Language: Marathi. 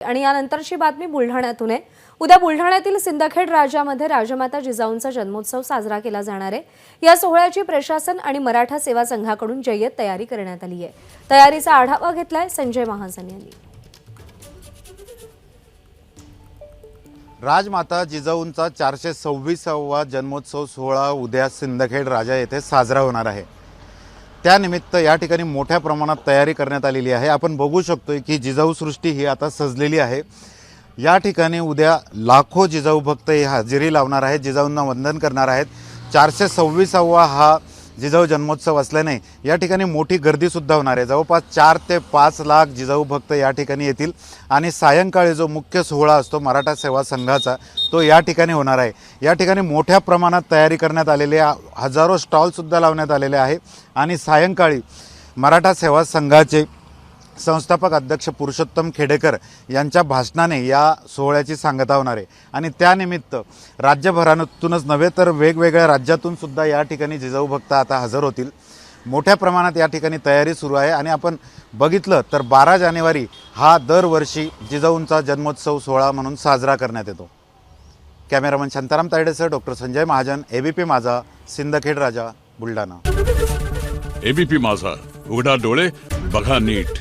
आणि यानंतरची बातमी बुलढाण्यातून आहे. उद्या बुलढाण्यातील सिंदखेड राजामध्ये राजमाता जिजाऊंचा जन्मोत्सव साजरा केला जाणार आहे. या सोहळ्याची प्रशासन आणि मराठा सेवा संघाकडून जय्यत तयारी करण्यात आली आहे. तयारीचा आढावा घेतलाय संजय महाजन यांनी. राजमाता जिजाऊंचा चारशे सव्वीसावा जन्मोत्सव सोहळा उद्या सिंदखेड राजा येथे साजरा होणार आहे. त्यानिमित्त या ठिकाणी मोठ्या प्रमाणात तयारी करण्यात आलेली आहे. आपण बघू शकतो की जिजाऊ सृष्टी ही आता सजलेली आहे. या ठिकाणी उद्या लाखो जिजाऊ भक्त हे हजेरी लावणार आहेत. जिजाऊंना वंदन करणार आहेत. चारशे सव्वीसावा हा जिजाऊ जन्मोत्सव असल्याने या ठिकाणी मोठी गर्दीसुद्धा होणार आहे. जवळपास चार ते पाच लाख जिजाऊ भक्त या ठिकाणी येतील आणि सायंकाळी जो मुख्य सोहळा असतो मराठा सेवा संघाचा तो या ठिकाणी होणार आहे. या ठिकाणी मोठ्या प्रमाणात तयारी करण्यात आलेली आहे. हजारो स्टॉलसुद्धा लावण्यात आलेले आहे. आणि सायंकाळी मराठा सेवा संघाचे संस्थापक अध्यक्ष पुरुषोत्तम खेडेकर यांच्या भाषणाने या सोहळ्याची सांगता होणार आहे. आणि त्यानिमित्त राज्यभरातूनच नव्हे तर वेगवेगळ्या राज्यातून सुद्धा या ठिकाणी जिजाऊ भक्त आता हजर होतील. मोठ्या प्रमाणात या ठिकाणी तयारी सुरू आहे आणि आपण बघितलं तर बारा जानेवारी हा दरवर्षी जिजाऊंचा जन्मोत्सव सोहळा म्हणून साजरा करण्यात येतो. कॅमेरामन शांताराम तायडेसह डॉक्टर संजय महाजन एबीपी माझा सिंदखेड राजा बुलढाणा. एबीपी माझा उघडा डोळे बघा नीट.